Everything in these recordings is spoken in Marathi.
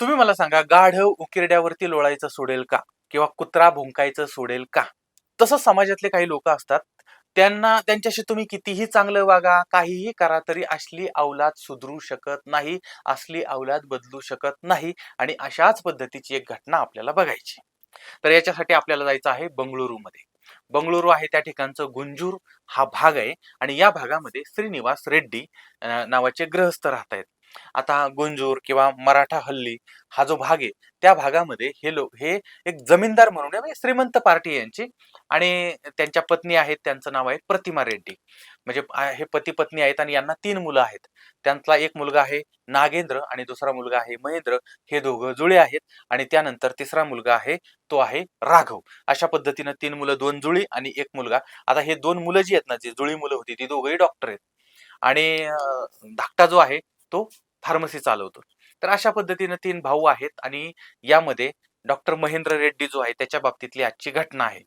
तुम्ही मला सांगा गाढव उकिरड्यावरती लोळायचं सोडेल का? किंवा कुत्रा भुंकायचं सोडेल का? तसं समाजातले काही लोक असतात त्यांना त्यांच्याशी तुम्ही कितीही चांगलं वागा काहीही करा तरी असली अवलाद सुधरू शकत नाही असली अवलाद बदलू शकत नाही आणि अशाच पद्धतीची एक घटना आपल्याला बघायची. तर याच्यासाठी आपल्याला जायचं आहे बंगळुरूमध्ये. बंगळुरू आहे त्या ठिकाणचं गुंजूर हा भाग आहे आणि या भागामध्ये श्रीनिवास रेड्डी नावाचे ग्रहस्थ राहत आहेत आता गुंजूर किंवा मराठा हल्ली हा जो भाग आहे त्या भागामध्ये हे लोक हे एक जमीनदार म्हणून आहे, म्हणजे श्रीमंत पार्टी यांची. आणि त्यांच्या पत्नी आहेत त्यांचं नाव आहे प्रतिमा रेड्डी. म्हणजे हे पती पत्नी आहेत आणि यांना तीन मुलं आहेत. त्यांतला एक मुलगा आहे नागेंद्र आणि दुसरा मुलगा आहे महेंद्र. हे दोघं जुळे आहेत आणि त्यानंतर तिसरा मुलगा आहे तो आहे राघव. अशा पद्धतीनं तीन मुलं दोन जुळी आणि एक मुलगा. आता हे दोन मुलं जी आहेत ना जी जुळी मुलं होती ती दोघंही डॉक्टर आहेत. आणि धाकटा जो आहे तो फार्मसी चालवतो. तर अशा पद्धतीनं तीन भाऊ आहेत आणि यामध्ये डॉक्टर महेंद्र रेड्डी जो आहे त्याच्या बाबतीतली आजची घटना आहे.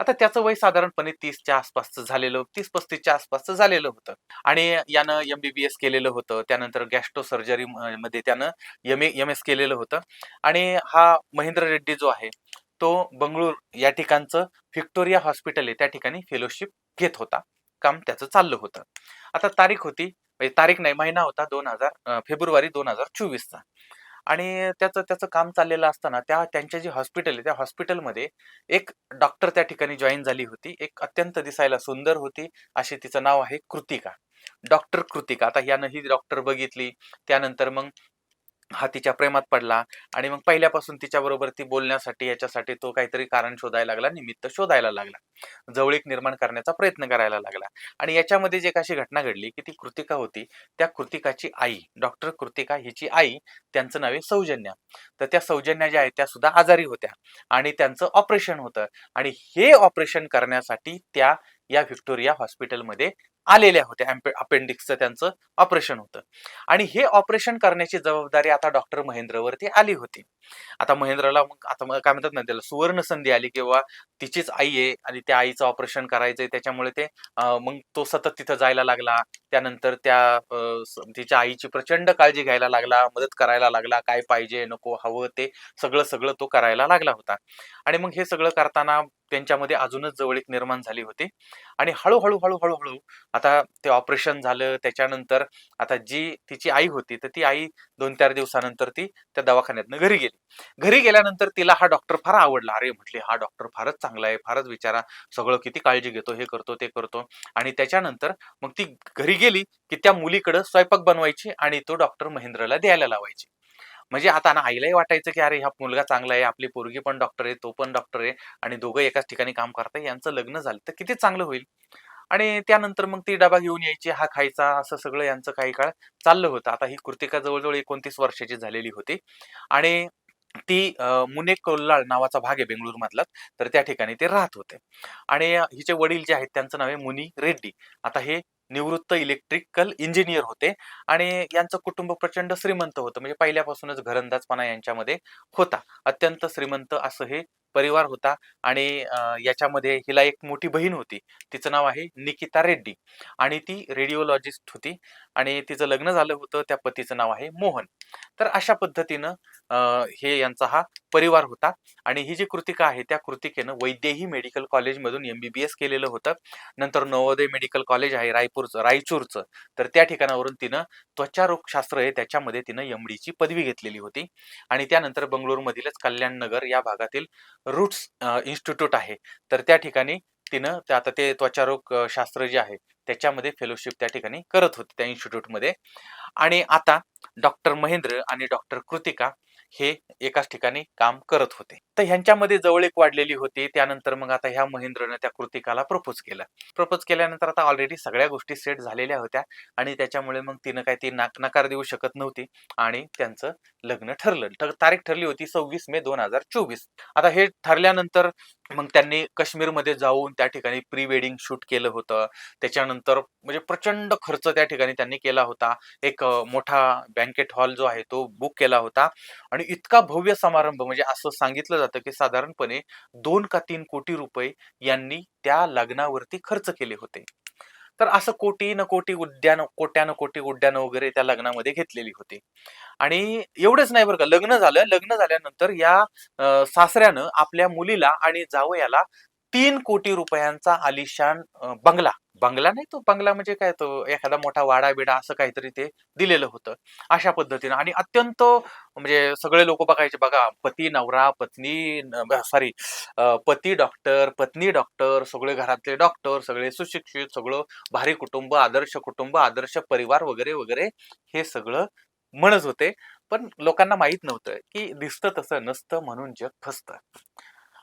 आता त्याचं वय साधारणपणे तीसच्या आसपासचं झालेलं तीस पस्तीसच्या आसपासचं झालेलं होतं. आणि यानं एम बी बी एस केलेलं होतं. त्यानंतर गॅस्ट्रो सर्जरी मध्ये त्यानं एम एम एस केलेलं होतं. आणि हा महेंद्र रेड्डी जो आहे तो बंगळूर या ठिकाणचं व्हिक्टोरिया हॉस्पिटल आहे. त्या ठिकाणी फेलोशिप घेत होता. काम त्याचं चाललं होतं. आता तारीख होती म्हणजे तारीख नाही महिना होता दोन हजार फेब्रुवारी दोन हजार चोवीसचा. आणि त्याचं त्याचं काम चाललेलं असताना त्या त्यांचे जे हॉस्पिटल आहे त्या हॉस्पिटलमध्ये एक डॉक्टर त्या ठिकाणी जॉईन झाली होती. एक अत्यंत दिसायला सुंदर होती. अशी तिचं नाव आहे कृतिका. डॉक्टर कृतिका. आता यानं ही डॉक्टर बघितली. त्यानंतर मग हा तिच्या प्रेमात पडला आणि मग पहिल्यापासून तिच्याबरोबर ती बोलण्यासाठी याच्यासाठी तो काहीतरी कारण शोधायला लागला निमित्त शोधायला लागला. जवळीक निर्माण करण्याचा प्रयत्न करायला लागला. आणि याच्यामध्ये जे अशी घटना घडली की ती कृतिका होती. त्या कृतिकाची आई डॉक्टर कृतिका हिची आई त्यांचं नाव आहे सौजन्या. तर त्या सौजन्या ज्या आहेत त्या सुद्धा आजारी होत्या आणि त्यांचं ऑपरेशन होतं. आणि हे ऑपरेशन करण्यासाठी त्या या व्हिक्टोरिया हॉस्पिटलमध्ये आलेल्या होत्या अपेंडिक्सचं त्यांचं ऑपरेशन होतं. आणि हे ऑपरेशन करण्याची जबाबदारी आता डॉक्टर महेंद्रवरती आली होती. आता महेंद्रला मग आता मग काय म्हणतात ना त्याला सुवर्ण संधी आली किंवा तिचीच आई आहे आणि त्या आईचं ऑपरेशन करायचंय त्याच्यामुळे ते मग तो सतत तिथं जायला लागला. त्यानंतर त्या तिच्या आईची प्रचंड काळजी घ्यायला लागला मदत करायला लागला काय पाहिजे नको हवं ते सगळं सगळं तो करायला लागला होता. आणि मग हे सगळं करताना त्यांच्यामध्ये अजूनच जवळीक निर्माण झाली होती. आणि हळूहळू हळूहळू हळू आता ते ऑपरेशन झालं त्याच्यानंतर आता जी तिची आई होती तर ती आई दोन चार दिवसानंतर ती त्या दवाखान्यातनं घरी गेली. घरी गेल्यानंतर तिला हा डॉक्टर फार आवडला. अरे म्हटले हा डॉक्टर फारच चांगला आहे फारच विचारा सगळं किती काळजी घेतो हे करतो ते करतो. आणि त्याच्यानंतर मग ती घरी गेली की त्या मुलीकडं स्वयंपाक बनवायची आणि तो डॉक्टर महेंद्रला द्यायला लावायची. म्हणजे आता ना आईलाही वाटायचं की अरे हा मुलगा चांगला आहे आपली पोरगी पण डॉक्टर आहे तो पण डॉक्टर आहे आणि दोघं एकाच ठिकाणी काम करताय यांचं लग्न झालं तर किती चांगलं होईल? आणि त्यानंतर मग ती डबा घेऊन यायची हा खायचा असं सगळं यांचं काही काळ चाललं होतं. आता ही कृतिका जवळजवळ एकोणतीस वर्षाची झालेली होती. आणि ती मुने कोल्हाळ नावाचा भाग आहे बेंगळूर मधला तर त्या ठिकाणी ते राहत होते. आणि हिचे वडील जे आहेत त्यांचं नाव आहे मुनी रेड्डी. आता हे निवृत्त इलेक्ट्रिकल इंजिनियर होते आणि यांचं कुटुंब प्रचंड श्रीमंत होतं. म्हणजे पहिल्यापासूनच घरंदाजपणा यांच्यामध्ये होता. अत्यंत श्रीमंत असं हे परिवार होता आणि याच्यामध्ये हिला एक मोठी बहीण होती. तिचं नाव आहे निकिता रेड्डी आणि ती रेडिओलॉजिस्ट होती आणि तिचं लग्न झालं होतं त्या पतीचं नाव आहे मोहन. तर अशा पद्धतीनं हे यांचा हा परिवार होता आणि ही जी कृतिका आहे त्या कृतिकेनं वैद्यही मेडिकल कॉलेजमधून एम बी बी एस केलेलं होतं. नंतर नवोदय मेडिकल कॉलेज आहे रायपूरचं रायचूरचं. तर त्या ठिकाणावरून तिनं त्वचारोगशास्त्र आहे त्याच्यामध्ये तिनं एम डीची पदवी घेतलेली होती आणि त्यानंतर बंगळुरूमधीलच कल्याण नगर या भागातील रूट्स इन्स्टिट्यूट आहे. तर त्या ठिकाणी तिनं ते आता ते त्वचारोग शास्त्र जे आहे त्याच्यामध्ये फेलोशिप त्या ठिकाणी करत होते त्या इन्स्टिट्यूटमध्ये आणि आता डॉक्टर महेंद्र आणि डॉक्टर कृतिका हे एकाच ठिकाणी काम करत होते. तर ह्यांच्यामध्ये जवळीक वाढलेली होती. त्यानंतर मग आता ह्या महेंद्रनं त्या कृतिकाला प्रपोज केलं. प्रपोज केल्यानंतर आता ऑलरेडी सगळ्या गोष्टी सेट झालेल्या होत्या आणि त्याच्यामुळे मग तिनं काय ती नाक नकार देऊ शकत नव्हती आणि त्यांचं लग्न ठरलं. तारीख ठरली होती सव्वीस मे दोन हजार चोवीस. आता हे ठरल्यानंतर मग त्यांनी काश्मीरमध्ये जाऊन त्या ठिकाणी प्री वेडिंग शूट केलं होतं. त्याच्यानंतर म्हणजे प्रचंड खर्च त्या ठिकाणी त्यांनी केला होता. एक मोठा बँकेट हॉल जो आहे तो बुक केला होता. आणि इतका भव्य समारंभ म्हणजे असं सांगितलं जातं की साधारणपणे दोन का तीन कोटी रुपये यांनी त्या लग्नावरती खर्च केले होते. तर असं कोटी न कोटी उद्यान कोट्यानं कोटी उड्यानं वगैरे त्या लग्नामध्ये घेतलेली होती. आणि एवढंच नाही बरं का लग्न झालं लग्न झाल्यानंतर या सासऱ्यानं आपल्या मुलीला आणि जावयाला तीन कोटी रुपयांचा आलिशान बंगला. बंगला नाही तो बंगला म्हणजे काय तो एखादा मोठा वाडा बिडा असं काहीतरी ते दिलेलं होतं अशा पद्धतीनं. आणि अत्यंत म्हणजे सगळे लोक बघायचे बघा पती नवरा पत्नी सॉरी पती डॉक्टर पत्नी डॉक्टर सगळे घरातले डॉक्टर सगळे सुशिक्षित सगळं भारी कुटुंब आदर्श कुटुंब आदर्श परिवार वगैरे वगैरे हे सगळं म्हणत होते. पण लोकांना माहीत नव्हतं की दिसतं तसं नसतं म्हणून जग फसतं.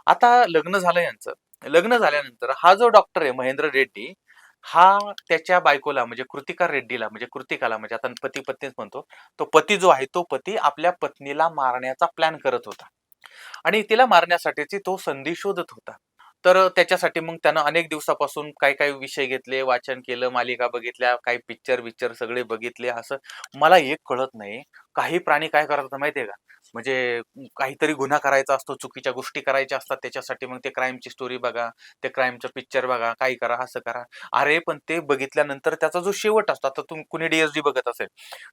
आता लग्न झालं यांचं. लग्न झाल्यानंतर हा जो डॉक्टर आहे महेंद्र रेड्डी हा त्याच्या बायकोला म्हणजे कृतिका रेड्डीला म्हणजे कृतिकाला म्हणजे आता पती पत्नीच म्हणतो तो पती जो आहे तो पती आपल्या पत्नीला मारण्याचा प्लॅन करत होता. आणि तिला मारण्यासाठीची तो संधी शोधत होता. तर त्याच्यासाठी मग त्यानं अनेक दिवसापासून काही काही विषय घेतले वाचन केलं मालिका बघितल्या काही पिक्चर विक्चर सगळे बघितले असं मला एक कळत नाही. काही प्राणी काय करतात माहितीये का? म्हणजे काहीतरी गुन्हा करायचा असतो चुकीच्या गोष्टी करायच्या असतात त्याच्यासाठी मग ते क्राईमची स्टोरी बघा ते क्राईमचं पिक्चर बघा काही करा असं करा. अरे पण ते बघितल्यानंतर त्याचा जो शेवट असतो आता तुम्ही कुणी डीएसडी बघत असेल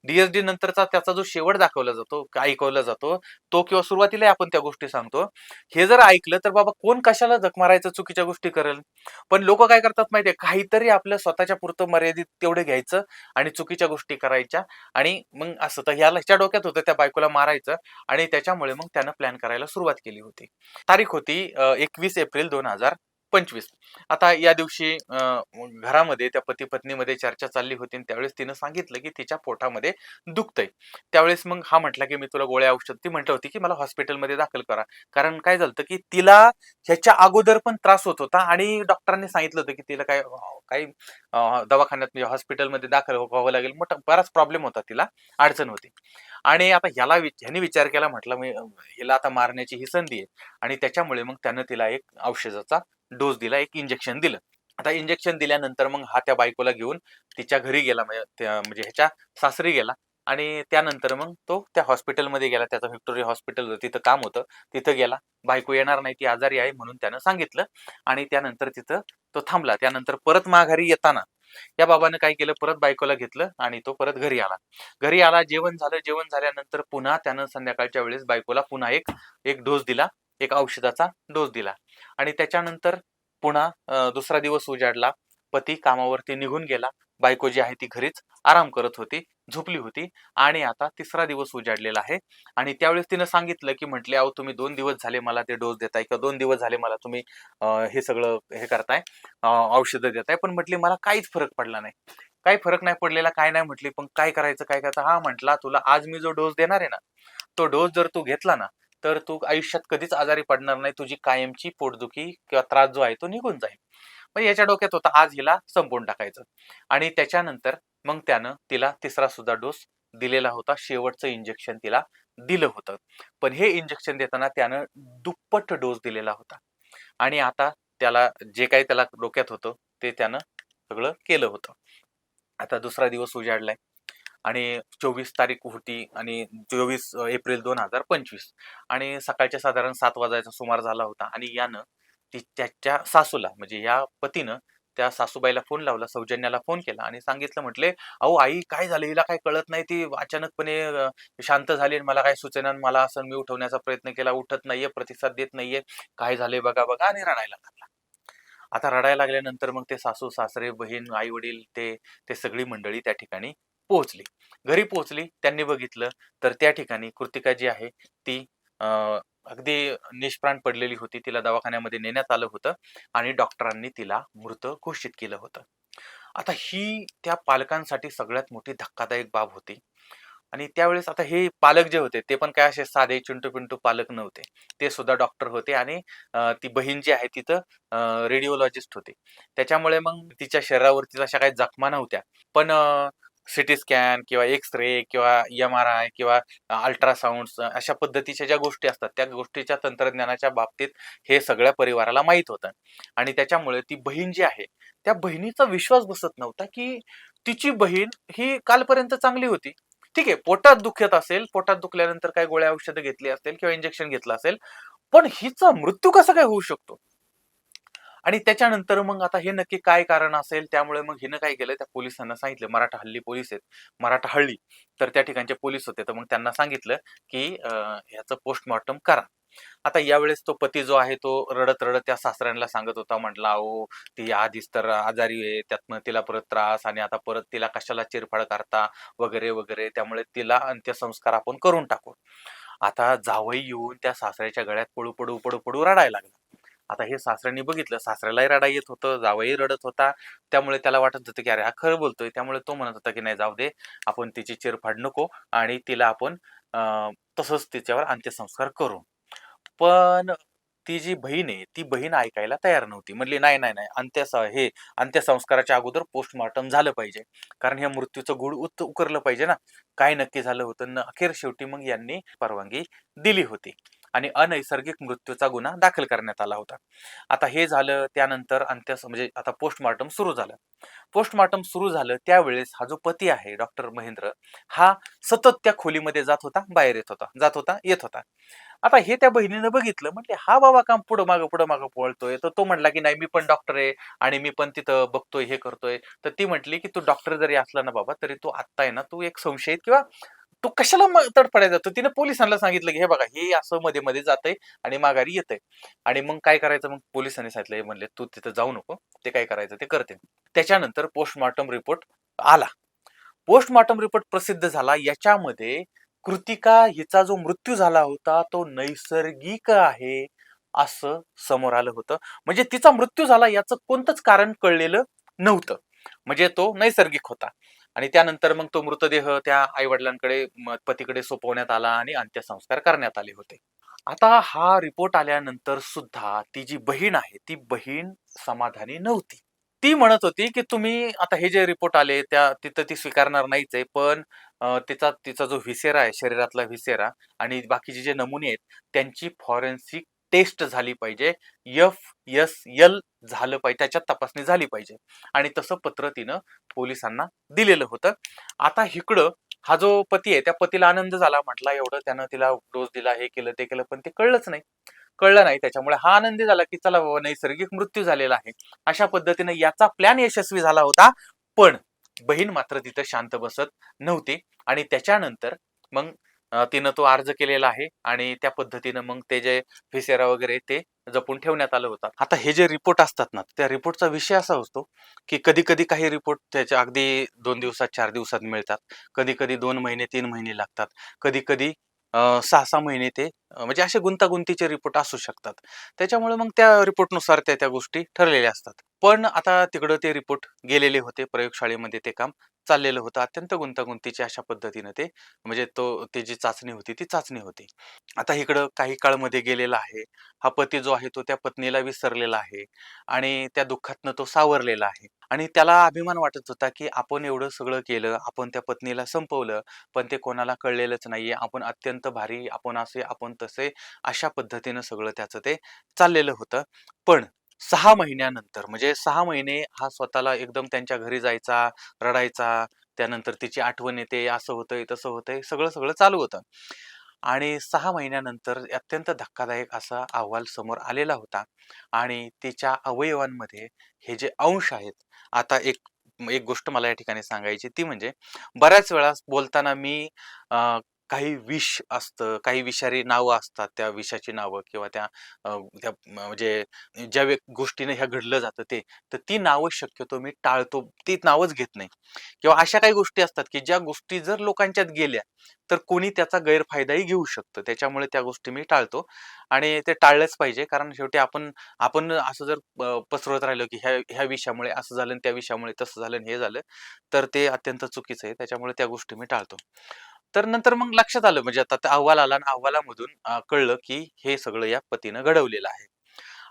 डीएसडी नंतरचा त्याचा जो शेवट दाखवला जातो ऐकवला जातो तो किंवा सुरुवातीला आपण त्या गोष्टी सांगतो. हे जर ऐकलं तर बाबा कोण कशाला जग मारायचं चुकीच्या गोष्टी करेल? पण लोक काय करतात माहितीये काहीतरी आपल्या स्वतःच्या पुरतं मर्यादित तेवढे घ्यायचं आणि चुकीच्या गोष्टी करायच्या आणि मग असं तर ह्याला ह्याच्या डोक्यात होतं त्या बायकोला मारायचं आणि त्याच्यामुळे मग त्यानं प्लॅन करायला सुरुवात केली होती. तारीख होती एकवीस एप्रिल दोन हजार पंचवीस. आता या दिवशी घरामध्ये त्या पती पत्नीमध्ये चर्चा चालली होती त्यावेळेस तिनं सांगितलं की तिच्या पोटामध्ये दुखतंय. त्यावेळेस मग हा म्हटला की मी तुला गोळ्या औषध ती म्हटलं होती की मला हॉस्पिटलमध्ये दाखल करा. कारण काय झालं की तिला ह्याच्या अगोदर पण त्रास होत होता आणि डॉक्टरांनी सांगितलं होतं की तिला काय काही दवाखान्यात म्हणजे हॉस्पिटलमध्ये दाखल व्हावं लागेल. मोठा बराच प्रॉब्लेम होता तिला अडचण होती. आणि आता ह्याला ह्याने विचार केला म्हटलं मी हिला आता मारण्याची ही संधी आहे. आणि त्याच्यामुळे मग त्यानं तिला एक औषधाचा डोस दिला एक इंजेक्शन दिलं. आता इंजेक्शन दिल्यानंतर मग हा त्या बायकोला घेऊन तिच्या घरी गेला म्हणजे म्हणजे ह्याच्या सासरी गेला. आणि त्यानंतर मग तो त्या हॉस्पिटलमध्ये गेला त्याचं व्हिक्टोरिया हॉस्पिटल तिथं काम होतं तिथं गेला. बायको येणार नाही ती आजारी आहे म्हणून त्यानं सांगितलं. आणि त्यानंतर तिथं तो थांबला. त्यानंतर परत माघारी येताना या बाबानं काय केलं? परत बायकोला घेतलं आणि तो परत घरी आला. घरी आला जेवण झालं. जेवण झाल्यानंतर पुन्हा त्यानं संध्याकाळच्या वेळेस बायकोला पुन्हा एक एक डोस दिला. एक औषधाचा डोस दिला. आणि त्याच्यानंतर पुन्हा दुसरा दिवस उजाडला. पती कामावरती निघून गेला. बायको जी आहे ती घरीच आराम करत होती झोपली होती आणि आता तिसरा दिवस उजाडलेला आहे. आणि त्यावेळेस तिनं सांगितलं की म्हटले अहो तुम्ही दोन दिवस झाले मला ते डोस देताय किंवा दोन दिवस झाले मला तुम्ही हे सगळं हे करताय औषधं देताय. पण म्हटली मला काहीच फरक पडला नाही. काही फरक नाही पडलेला काय नाही म्हटली पण काय करायचं काय करायचं? हा म्हटला तुला आज मी जो डोस देणार आहे ना तो डोस जर तू घेतला ना तर तू आयुष्यात कधीच आजारी पडणार नाही. तुझी कायमची पोटदुखी किंवा त्रास जो आहे तो निघून जाईल. मग याच्या डोक्यात होता आज हिला संपवून टाकायचं. आणि त्याच्यानंतर मग त्यानं तिला तिसरा सुद्धा डोस दिलेला होता. शेवटचं इंजेक्शन तिला दिलं होतं. पण हे इंजेक्शन देताना त्यानं दुप्पट डोस दिलेला होता. आणि आता त्याला जे काही त्याला डोक्यात होतं ते त्यानं सगळं केलं होतं. आता दुसरा दिवस उजाडलाय. आणि चोवीस तारीख होती आणि चोवीस एप्रिल दोन हजार पंचवीस. आणि सकाळच्या साधारण सात वाजायचा सुमार झाला होता. आणि यानं ती त्याच्या सासूला म्हणजे या पतीनं त्या सासूबाईला फोन लावला सौजन्याला फोन केला आणि सांगितलं म्हटले अहो आई काय झालं? हिला काय कळत नाही? ती अचानकपणे शांत झाली आणि मला काय सुचना मला असं मी उठवण्याचा प्रयत्न केला उठत नाहीये प्रतिसाद देत नाहीये. काय झाले बघा बघा आणि रडायला लागला. आता रडायला लागल्यानंतर मग ते सासू सासरे बहीण आई वडील ते ते सगळी मंडळी त्या ठिकाणी पोहोचली. घरी पोहोचली त्यांनी बघितलं तर त्या ठिकाणी कृतिका जी आहे ती अगदी निष्प्राण पडलेली होती. तिला दवाखान्यामध्ये नेण्यात आलं होतं आणि डॉक्टरांनी तिला मृत घोषित केलं होतं. आता ही त्या पालकांसाठी सगळ्यात मोठी धक्कादायक बाब होती. आणि त्यावेळेस आता हे पालक जे होते ते पण काय असे साधे चिंटू पिंटू पालक नव्हते. ते सुद्धा डॉक्टर होते आणि ती बहीण जी आहे तिथं रेडिओलॉजिस्ट होते. त्याच्यामुळे मग तिच्या शरीरावरती अशा काही जखमा नव्हत्या. पण सिटी स्कॅन किंवा एक्स रे किंवा एम आर आय किंवा अल्ट्रासाऊंड अशा पद्धतीच्या ज्या गोष्टी असतात त्या गोष्टीच्या तंत्रज्ञानाच्या बाबतीत हे सगळ्या परिवाराला माहीत होतं. आणि त्याच्यामुळे ती बहीण जी आहे त्या बहिणीचा विश्वास बसत नव्हता की तिची बहीण ही कालपर्यंत चांगली होती. ठीक आहे पोटात दुखत असेल पोटात दुखल्यानंतर काय गोळ्या औषधं घेतली असेल किंवा इंजेक्शन घेतलं असेल पण हिचा मृत्यू कसा काय होऊ शकतो? आणि त्याच्यानंतर मग आता हे नक्की काय कारण असेल? त्यामुळे मग हिनं काय केलं? त्या पोलिसांना सांगितलं. मराठा हल्ली पोलीस आहेत. मराठा हल्ली. तर त्या ठिकाणचे पोलीस होते. तर मग त्यांना सांगितलं की ह्याचं पोस्टमॉर्टम करा. आता यावेळेस तो पती जो आहे तो रडत रडत त्या सासऱ्यांना सांगत होता. म्हटला अहो ती आधीच तर आजारी आहे. त्यातनं तिला परत त्रास आणि आता परत तिला कशाला चिरफाड करता? वगैरे वगैरे. त्यामुळे तिला अंत्यसंस्कार आपण करून टाकू. आता जावई येऊन त्या सासऱ्याच्या गळ्यात पडू पडू पडू पडू रडायला लागला. आता हे सासऱ्यांनी बघितलं सासऱ्यालाही रडा येत होतं जावंही रडत होता. त्यामुळे त्याला वाटत होतं की अरे हा खरं बोलतोय. त्यामुळे तो म्हणत होता की नाही जाऊ दे आपण तिची चिरफाड नको आणि तिला आपण अं, तसंच तिच्यावर अंत्यसंस्कार करू. पण ती जी बहीण आहे ती बहीण ऐकायला तयार नव्हती. म्हणली नाही नाही नाही अंत्यस हे अंत्यसंस्काराच्या अगोदर पोस्टमॉर्टम झालं पाहिजे. कारण ह्या मृत्यूचं गुढ उत उकरलं पाहिजे ना. काय नक्की झालं होतं? अखेर शेवटी मग यांनी परवानगी दिली होती. आणि अनैसर्गिक मृत्यूचा गुन्हा दाखल करण्यात आला होता. आता हे झालं त्यानंतर अंत्य म्हणजे आता पोस्टमॉर्टम सुरू झालं. पोस्टमॉर्टम सुरू झालं त्यावेळेस हा जो पती आहे डॉक्टर महेंद्र हा सतत त्या खोलीमध्ये जात होता बाहेर येत होता जात होता येत होता. आता हे त्या बहिणीनं बघितलं म्हटले हा बाबा काम पुढं मागं पुढं मागं पळतोय. तर तो म्हटला की नाही मी पण डॉक्टर आहे आणि मी पण तिथं बघतोय हे करतोय. तर ती म्हटली की तू डॉक्टर जरी असला ना बाबा तरी तू आत्ता आहे ना तू एक संशयित किंवा तू कशाला तडफडायचा? तडफडायला जातो तिने पोलिसांना सांगितलं की हे बघा हे असं मध्ये मध्ये जातंय आणि माघारी येतंय. आणि मग काय करायचं? मग पोलिसांनी सांगितलं हे म्हणले तू तिथं जाऊ नको. ते काय करायचं ते करते. त्याच्यानंतर पोस्टमॉर्टम रिपोर्ट आला. पोस्टमॉर्टम रिपोर्ट प्रसिद्ध झाला. याच्यामध्ये कृतिका हिचा जो मृत्यू झाला होता तो नैसर्गिक आहे असं समोर आलं होतं. म्हणजे तिचा मृत्यू झाला याचं कोणतंच कारण कळलेलं नव्हतं. म्हणजे तो नैसर्गिक होता. आणि त्यानंतर मग तो मृतदेह त्या आई वडिलांकडे पतीकडे सोपवण्यात आला आणि अंत्यसंस्कार करण्यात आले होते. आता हा रिपोर्ट आल्यानंतर सुद्धा ती जी बहीण आहे ती बहीण समाधानी नव्हती. ती म्हणत होती की तुम्ही आता हे जे रिपोर्ट आले त्या तिथं ती स्वीकारणार नाहीच आहे पण तिचा तिचा जो व्हिसेरा आहे शरीरातला व्हिसेरा आणि बाकीचे जे नमुने आहेत त्यांची फॉरेन्सिक टेस्ट झाली पाहिजे. एफ एस एल झालं पाहिजे त्याच्यात तपासणी झाली पाहिजे. आणि तसं पत्र तिनं पोलिसांना दिलेलं होतं. आता इकडं हा जो पती आहे त्या पतीला आनंद झाला म्हटला एवढं. त्यानं तिला डोस दिला हे केलं ते केलं पण ते कळलंच नाही. कळलं नाही त्याच्यामुळे हा आनंदी झाला की चला बाबा नैसर्गिक मृत्यू झालेला आहे. अशा पद्धतीने याचा प्लॅन यशस्वी झाला होता. पण बहीण मात्र तिथं शांत बसत नव्हती. आणि त्याच्यानंतर मग तिनं तो अर्ज केलेला आहे आणि त्या पद्धतीनं मग ते जे फिसेरा वगैरे ते जपून ठेवण्यात आलं होतं आता हे जे रिपोर्ट असतात ना त्या रिपोर्टचा विषय असा असतो की कधी कधी काही रिपोर्ट त्याच्या अगदी दोन दिवसात चार दिवसात मिळतात. कधी कधी दोन महिने तीन महिने लागतात. कधी कधी सहा सहा महिने ते म्हणजे असे गुंतागुंतीचे रिपोर्ट असू शकतात. त्याच्यामुळे मग त्या रिपोर्टनुसार त्या त्या गोष्टी ठरलेल्या असतात. पण आता तिकडं ते रिपोर्ट गेलेले होते प्रयोगशाळेमध्ये ते काम. चाललेलं होतं अत्यंत गुंतागुंतीच्या अशा पद्धतीनं ते. म्हणजे तो ते जी चाचणी होती ती चाचणी होती. आता इकडं काही काळमध्ये गेलेला आहे. हा पती जो आहे तो त्या पत्नीला विसरलेला आहे आणि त्या दुःखातनं तो सावरलेला आहे. आणि त्याला अभिमान वाटत होता की आपण एवढं सगळं केलं आपण त्या पत्नीला संपवलं पण ते कोणाला कळलेलंच नाहीये. आपण अत्यंत भारी आपण असे आपण तसे अशा पद्धतीनं सगळं त्याचं ते चाललेलं होतं. पण सहा महिन्यानंतर म्हणजे सहा महिने हा स्वतःला एकदम त्यांच्या घरी जायचा रडायचा त्यानंतर तिची आठवण येते असं होतंय तसं होतंय सगळं सगळं चालू होतं. आणि सहा महिन्यानंतर अत्यंत धक्कादायक असा अहवाल समोर आलेला होता. आणि तिच्या अवयवांमध्ये हे जे अंश आहेत आता एक एक गोष्ट मला या ठिकाणी सांगायची ती म्हणजे बऱ्याच वेळा बोलताना मी काही विष असतं काही विषारी नावं असतात त्या विषाची नावं किंवा त्या अं, त्या म्हणजे ज्या व्यक- गोष्टीने ह्या घडलं जातं ते तर ती नावं शक्यतो मी टाळतो. ती नावच घेत नाही. किंवा अशा काही गोष्टी असतात की ज्या गोष्टी जर लोकांच्यात गेल्या तर कोणी त्याचा गैरफायदाही घेऊ शकतं. त्याच्यामुळे त्या गोष्टी मी टाळतो आणि ते टाळलंच पाहिजे. कारण शेवटी आपण आपण असं जर अं, पसरवत राहिलो की ह्या ह्या विषयामुळे असं झालं आणि त्या विषयामुळे तसं झालं आणि हे झालं तर ते अत्यंत चुकीचं आहे. त्याच्यामुळे त्या गोष्टी मी टाळतो. तर नंतर मग लक्षात आलं म्हणजे आता त्या अहवाल आला आणि अहवालामधून कळलं की हे सगळं या पतीनं घडवलेलं आहे.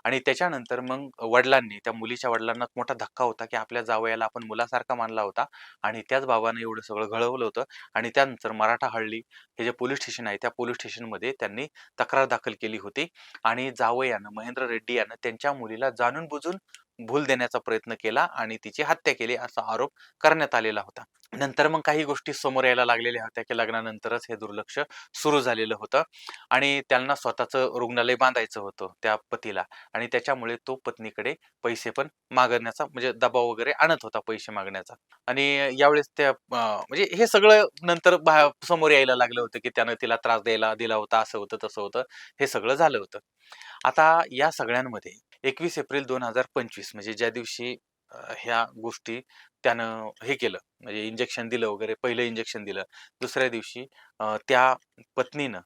आणि त्याच्यानंतर मग वडिलांनी त्या मुलीच्या वडिलांना मोठा धक्का होता की आपल्या जावयाला आपण मुलासारखा मानला होता आणि त्याच बाबानं एवढं सगळं घडवलं होतं आणि त्यानंतर मराठा हळ्ळी हे जे पोलीस स्टेशन आहे त्या पोलीस स्टेशनमध्ये त्यांनी तक्रार दाखल केली होती आणि जावयानं महेंद्र रेड्डी यानं त्यांच्या मुलीला जाणून बुजून भूल देण्याचा प्रयत्न केला आणि तिची हत्या केली असा आरोप करण्यात आलेला होता. नंतर मग काही गोष्टी समोर यायला लागलेल्या होत्या की लग्नानंतरच हे दुर्लक्ष सुरू झालेलं होतं आणि त्यांना स्वतःचं रुग्णालय बांधायचं होतं त्या पतीला आणि त्याच्यामुळे तो पत्नीकडे पैसे पण मागण्याचा म्हणजे दबाव वगैरे आणत होता पैसे मागण्याचा. आणि यावेळेस त्या म्हणजे हे सगळं नंतर समोर यायला लागलं होतं की त्यानं तिला त्रास द्यायला दिला होता असं होतं तसं होतं हे सगळं झालं होतं. आता या सगळ्यांमध्ये एकवीस एप्रिल दोन हजार पंचवीस म्हणजे ज्या दिवशी ह्या गोष्टी त्यानं हे केलं म्हणजे इंजेक्शन दिलं वगैरे पहिलं इंजेक्शन दिलं. दुसऱ्या दिवशी त्या पत्नीनं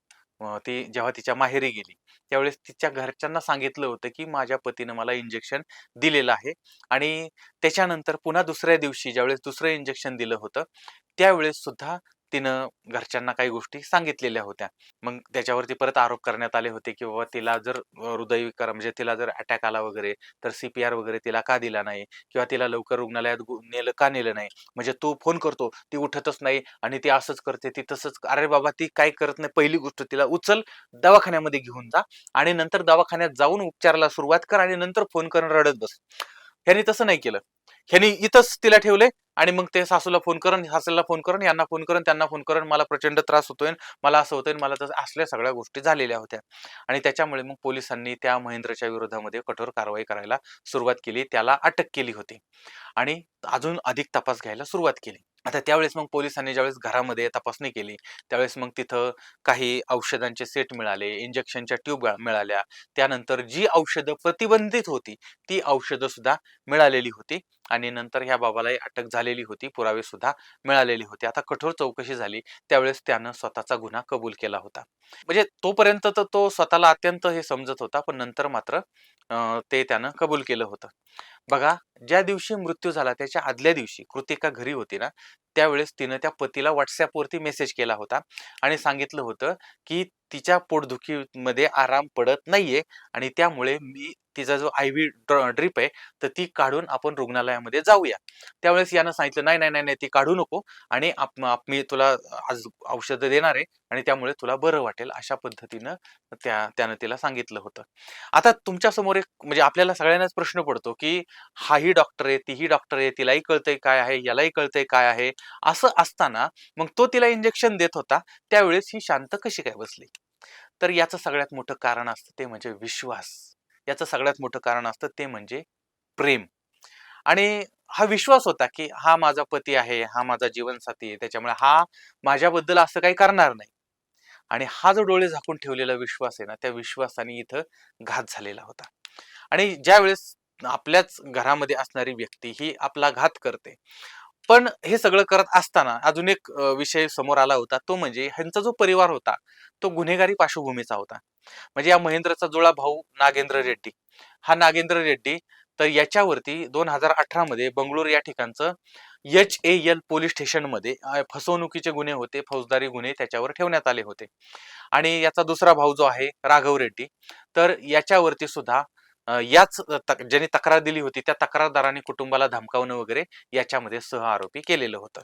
ती जेव्हा तिच्या माहेरी गेली त्यावेळेस तिच्या घरच्यांना सांगितलं होतं की माझ्या पतीनं मला इंजेक्शन दिलेलं आहे. आणि त्याच्यानंतर पुन्हा दुसऱ्या दिवशी ज्यावेळेस दुसरं इंजेक्शन दिलं होतं त्यावेळेस सुद्धा तिनं घरच्यांना काही गोष्टी सांगितलेल्या होत्या. मग त्याच्यावरती परत आरोप करण्यात आले होते की बाबा तिला जर हृदयविकार म्हणजे तिला जर अटॅक आला वगैरे तर सीपीआर वगैरे तिला का दिला नाही? किंवा तिला लवकर रुग्णालयात नेलं का नेलं नाही? म्हणजे तू फोन करतो ती उठतच नाही आणि ती असंच करते ती तसंच अरे बाबा ती काय करत नाही पहिली गोष्ट तिला उचल दवाखान्यामध्ये घेऊन जा आणि नंतर दवाखान्यात जाऊन उपचाराला सुरुवात कर आणि नंतर फोन करून रडत बस. ह्यानी तसं नाही केलं. ह्यांनी इथंच तिला ठेवले आणि मग ते सासूला फोन करून सासूला फोन करून यांना फोन करून त्यांना फोन करून मला प्रचंड त्रास होतोय मला असं होतंय मला तसं असल्या सगळ्या गोष्टी झालेल्या होत्या. आणि त्याच्यामुळे मग पोलिसांनी त्या महेंद्रच्या विरोधामध्ये कठोर कारवाई करायला सुरुवात केली. त्याला अटक केली होती. आणि अजून अधिक तपास घ्यायला सुरुवात केली. आता त्यावेळेस मग पोलिसांनी ज्यावेळेस घरामध्ये तपासणी केली त्यावेळेस मग तिथं काही औषधांचे सेट मिळाले इंजेक्शनच्या ट्यूब मिळाल्या. त्यानंतर जी औषधं प्रतिबंधित होती ती औषधं सुद्धा मिळालेली होती. आणि नंतर ह्या बाबालाही अटक झालेली होती पुरावे सुद्धा मिळालेली होती. आता कठोर चौकशी झाली त्यावेळेस त्यानं स्वतःचा गुन्हा कबूल केला होता. म्हणजे तोपर्यंत तर तो स्वतःला अत्यंत हे समजत होता पण नंतर मात्र ते त्यानं कबूल केलं होतं. बघा ज्या दिवशी मृत्यू झाला त्याच्या आदल्या दिवशी कृतिका घरी होती ना त्यावेळेस तिनं त्या पतीला व्हॉट्सअपवरती मेसेज केला होता आणि सांगितलं होतं की तिच्या पोटदुखीमध्ये आराम पडत नाहीये आणि त्यामुळे मी तिचा जो आय व्ही ड्रिप आहे तर ती काढून आपण रुग्णालयामध्ये जाऊया. त्यावेळेस यानं सांगितलं नाही नाही नाही नाही ती काढू नको आणि आप- मी तुला आज औषधं देणार आहे आणि त्यामुळे तुला बरं वाटेल अशा पद्धतीनं त्या त्यानं तिला सांगितलं होतं. आता तुमच्यासमोर एक म्हणजे आपल्याला सगळ्यांनाच प्रश्न पडतो की हाही डॉक्टर आहे तीही डॉक्टर आहे तिलाही कळतंय काय आहे यालाही कळतंय काय आहे असं असताना मग तो तिला इंजेक्शन देत होता त्यावेळेस ही शांत कशी काय बसली? तर याचं सगळ्यात मोठं कारण असतं ते म्हणजे विश्वास. याचं सगळ्यात मोठं कारण असतं ते म्हणजे प्रेम. आणि हा विश्वास होता की हा माझा पती आहे हा माझा जीवनसाथी आहे त्याच्यामुळे हा माझ्याबद्दल असं काही करणार नाही. आणि हा जो डोळे झाकून ठेवलेला विश्वास आहे ना त्या विश्वासाने इथं घात झालेला होता. आणि ज्या वेळेस आपल्याच घरामध्ये असणारी व्यक्ती ही आपला घात करते. पण हे सगळं करत असताना अजून एक विषय समोर आला होता तो म्हणजे ह्यांचा जो परिवार होता तो गुन्हेगारी पार्श्वभूमीचा होता. म्हणजे या महेंद्रचा जुळा भाऊ नागेंद्र रेड्डी. हा नागेंद्र रेड्डी तर याच्यावरती दोन हजार अठरा मध्ये बंगळूर या ठिकाणचं एच ए एल पोलीस स्टेशनमध्ये फसवणुकीचे गुन्हे होते फौजदारी गुन्हे त्याच्यावर ठेवण्यात आले होते. आणि याचा दुसरा भाऊ जो आहे राघव रेड्डी तर याच्यावरती सुद्धा याच तक- ज्यांनी तक्रार दिली होती त्या तक्रारदारांनी कुटुंबाला धमकावणं वगैरे याच्यामध्ये सह आरोपी केलेलं होतं.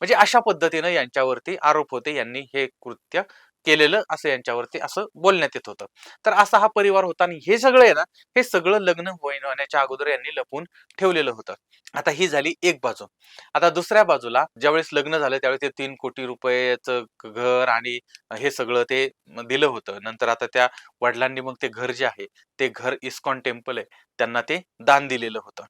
म्हणजे अशा पद्धतीनं यांच्यावरती आरोप होते यांनी हे कृत्य केलेलं असं यांच्यावरती असं बोलण्यात येत होतं. तर असा हा परिवार होता आणि हे सगळं आहे ना हे सगळं लग्न होईन होण्याच्या अगोदर यांनी लपून ठेवलेलं होतं. आता ही झाली एक बाजू. आता दुसऱ्या बाजूला ज्यावेळेस लग्न झालं त्यावेळेस ते तीन कोटी रुपयाचं घर आणि हे सगळं ते दिलं होतं. नंतर आता त्या वडिलांनी मग ते घर जे आहे ते घर इस्कॉन टेम्पल आहे त्यांना ते दान दिलेलं होतं.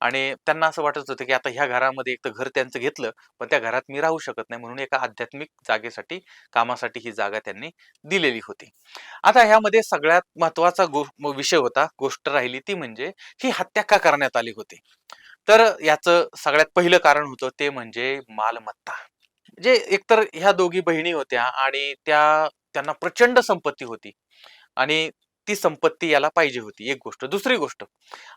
आणि त्यांना असं वाटत होतं की आता ह्या घरामध्ये एक तर घर त्यांचं घेतलं पण त्या घरात मी राहू शकत नाही म्हणून एका आध्यात्मिक जागेसाठी कामासाठी ही जागा त्यांनी दिलेली होती. आता ह्यामध्ये सगळ्यात महत्त्वाचा गो विषय होता गोष्ट राहिली ती म्हणजे ही हत्या का करण्यात आली होती? तर याचं सगळ्यात पहिलं कारण होतं ते म्हणजे मालमत्ता. जे एकतर ह्या दोघी बहिणी होत्या आणि त्या त्यांना प्रचंड संपत्ती होती. आणि ती संपत्ती याला पाहिजे होती एक गोष्ट. दुसरी गोष्ट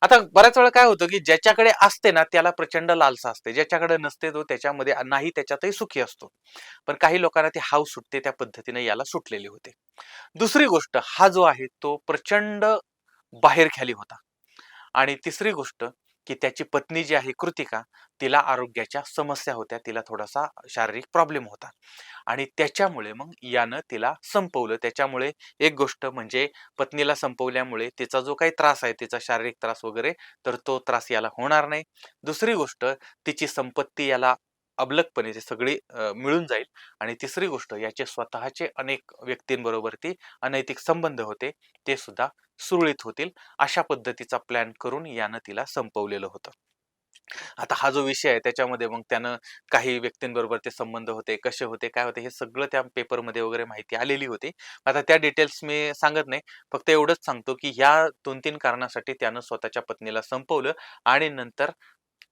आता बऱ्याच वेळा काय होतं की ज्याच्याकडे असते ना त्याला प्रचंड लालसा असते. ज्याच्याकडे नसते तो त्याच्यामध्ये नाही त्याच्यातही सुखी असतो. पण काही लोकांना ती हाव सुटते त्या पद्धतीने याला सुटलेले होते. दुसरी गोष्ट हा जो आहे तो प्रचंड बाहेर खाली होता. आणि तिसरी गोष्ट की त्याची पत्नी जी आहे कृतिका तिला आरोग्याच्या समस्या होत्या तिला थोडासा शारीरिक प्रॉब्लेम होता. आणि त्याच्यामुळे मग यानं तिला संपवलं. त्याच्यामुळे एक गोष्ट म्हणजे पत्नीला संपवल्यामुळे तिचा जो काही त्रास आहे तिचा शारीरिक त्रास वगैरे तर तो त्रास याला होणार नाही. दुसरी गोष्ट तिची संपत्ती याला अबलकपणे ती सगळी मिळून जाईल. आणि तिसरी गोष्ट याचे स्वतःचे अनेक व्यक्तींबरोबर ती अनैतिक संबंध होते ते सुद्धा सुरळीत होतील. अशा पद्धतीचा प्लॅन करून यानं तिला संपवलेलं होतं. आता हा जो विषय आहे त्याच्यामध्ये मग त्यानं काही व्यक्तींबरोबर ते संबंध होते कसे होते काय होते हे सगळं त्या पेपरमध्ये वगैरे माहिती आलेली होती. आता त्या डिटेल्स मी सांगत नाही. फक्त एवढंच सांगतो की ह्या दोन तीन कारणासाठी त्यानं स्वतःच्या पत्नीला संपवलं आणि नंतर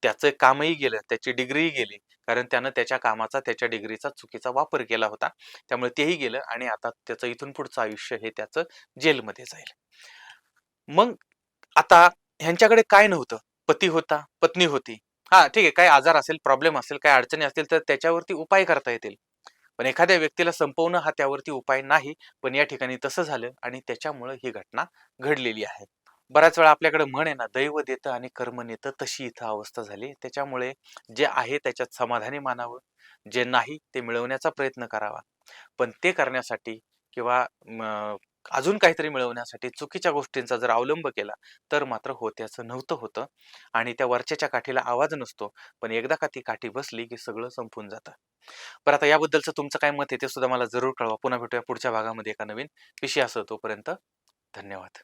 त्याचं कामही गेलं त्याची डिग्रीही गेली. कारण त्यानं त्याच्या कामाचा त्याच्या डिग्रीचा चुकीचा वापर केला होता. त्यामुळे तेही गेलं आणि आता त्याचं इथून पुढचं आयुष्य हे त्याचं जेलमध्ये जाईल. मग आता ह्यांच्याकडे काय नव्हतं? पती होता पत्नी होती. हा ठीक आहे. काय आजार असेल प्रॉब्लेम असेल काय अडचणी असतील तर त्याच्यावरती उपाय करता येतील. पण एखाद्या व्यक्तीला संपवणं हा त्यावरती उपाय नाही. पण या ठिकाणी तसं झालं आणि त्याच्यामुळे ही घटना घडलेली आहे. बऱ्याच वेळा आपल्याकडे म्हण आहे ना दैव देतं आणि कर्म नेतं तशी इथं अवस्था झाली त्याच्यामुळे जे आहे त्याच्यात समाधानी मानावं जे नाही ते मिळवण्याचा प्रयत्न करावा. पण ते करण्यासाठी किंवा अजून काहीतरी मिळवण्यासाठी चुकीच्या गोष्टींचा जर अवलंब केला तर मात्र होत्याचं नव्हतं होतं. आणि त्या वरच्याच्या काठीला आवाज नसतो पण एकदा का ती काठी बसली की सगळं संपून जातं. बरं आता याबद्दलचं तुमचं काय मत आहे ते सुद्धा मला जरूर कळवा. पुन्हा भेटूया पुढच्या भागामध्ये एका नवीन विषय असं तोपर्यंत धन्यवाद.